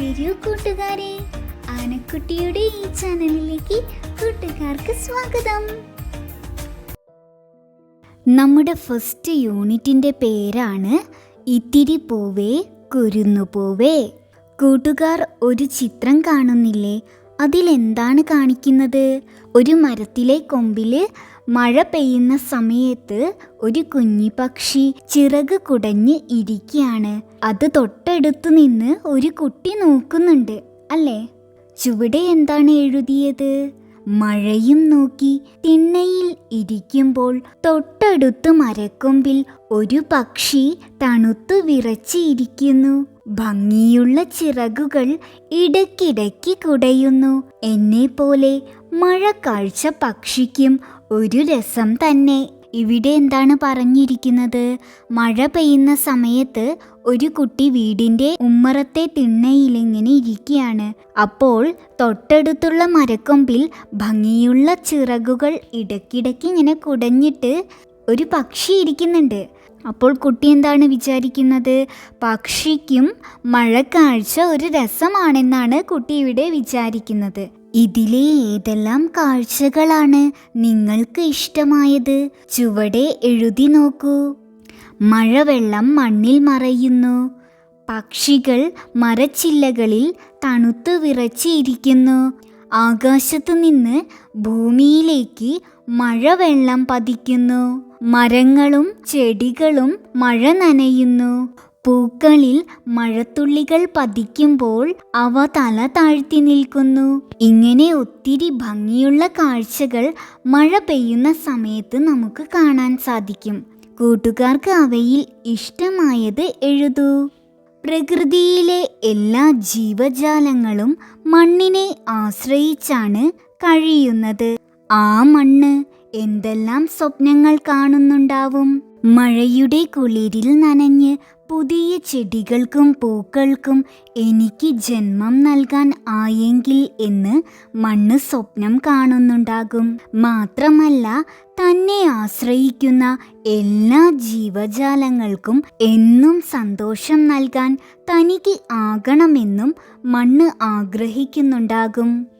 വരൂ കൂട്ടുകാരെ. ആനക്കുട്ടിയുടെ ഈ ചാനലിലേക്ക് കൂട്ടുകാർക്ക് സ്വാഗതം. നമ്മുടെ ഫസ്റ്റ് യൂണിറ്റിന്റെ പേരാണ് ഇത്തിരി പൂവേ കുരുന്നു പൂവേ കൂട്ടുകാർ ഒരു ചിത്രം കാണുന്നില്ലേ? അതിലെന്താണ് കാണിക്കുന്നത്? ഒരു മരത്തിലെ കൊമ്പിൽ മഴ പെയ്യുന്ന സമയത്ത് ഒരു കുഞ്ഞിപ്പക്ഷി ചിറക് കുടഞ്ഞ് ഇരിക്കുകയാണ് അത് തൊട്ടടുത്ത് നിന്ന് ഒരു കുട്ടി നോക്കുന്നുണ്ട്. അല്ലേ? ചുവടെ എന്താണ് എഴുതിയത്? മഴയും നോക്കി തിണ്ണയിൽ ഇരിക്കുമ്പോൾ തൊട്ടടുത്ത് മരക്കൊമ്പിൽ ഒരു പക്ഷി തണുത്തു വിറച്ചിരിക്കുന്നു. ഭംഗിയുള്ള ചിറകുകൾ ഇടയ്ക്കിടയ്ക്ക് കുടയുന്നു. എന്നെ പോലെ മഴ കാഴ്ച പക്ഷിക്കും ഒരു രസം തന്നെ. ഇവിടെ എന്താണ് പറഞ്ഞിരിക്കുന്നത്? മഴ പെയ്യുന്ന സമയത്ത് ഒരു കുട്ടി വീടിന്റെ ഉമ്മറത്തെ തിണ്ണയിൽ ഇങ്ങനെ ഇരിക്കുകയാണ്. അപ്പോൾ തൊട്ടടുത്തുള്ള മരക്കൊമ്പിൽ ഭംഗിയുള്ള ചിറകുകൾ ഇടയ്ക്കിടയ്ക്ക് ഇങ്ങനെ കുടഞ്ഞിട്ട് ഒരു പക്ഷി ഇരിക്കുന്നുണ്ട്. അപ്പോൾ കുട്ടി എന്താണ് വിചാരിക്കുന്നത്? പക്ഷിക്കും മഴക്കാഴ്ച ഒരു രസമാണെന്നാണ് കുട്ടി ഇവിടെ വിചാരിക്കുന്നത്. ഇതിലെ ഏതെല്ലാം കാഴ്ചകളാണ് നിങ്ങൾക്ക് ഇഷ്ടമായത്? ചുവടെ എഴുതി നോക്കൂ. മഴവെള്ളം മണ്ണിൽ മറയുന്നു. പക്ഷികൾ മരച്ചില്ലകളിൽ തണുത്തു വിറച്ചിരിക്കുന്നു. ആകാശത്തു നിന്ന് ഭൂമിയിലേക്ക് മഴവെള്ളം പതിക്കുന്നു. മരങ്ങളും ചെടികളും മഴ നനയുന്നു. പൂക്കളിൽ മഴത്തുള്ളികൾ പതിക്കുമ്പോൾ അവ തല താഴ്ത്തി നിൽക്കുന്നു. ഇങ്ങനെ ഒത്തിരി ഭംഗിയുള്ള കാഴ്ചകൾ മഴ പെയ്യുന്ന സമയത്ത് നമുക്ക് കാണാൻ സാധിക്കും. കൂട്ടുകാർക്ക് അവയിൽ ഇഷ്ടമായത് എഴുതൂ. പ്രകൃതിയിലെ എല്ലാ ജീവജാലങ്ങളും മണ്ണിനെ ആശ്രയിച്ചാണ് കഴിയുന്നത്. ആ മണ്ണ് എന്തെല്ലാം സ്വപ്നങ്ങൾ കാണുന്നുണ്ടാവും? മഴയുടെ കുളിരിൽ നനഞ്ഞ് ചെടികൾക്കും പൂക്കൾക്കും എനിക്ക് ജന്മം നൽകാൻ ആയെങ്കിൽ എന്ന് മണ്ണ് സ്വപ്നം കാണുന്നുണ്ടാകും. മാത്രമല്ല തന്നെ ആശ്രയിക്കുന്ന എല്ലാ ജീവജാലങ്ങൾക്കും എന്നും സന്തോഷം നൽകാൻ തനിക്ക് ആകണമെന്നും മണ്ണ് ആഗ്രഹിക്കുന്നുണ്ടാകും.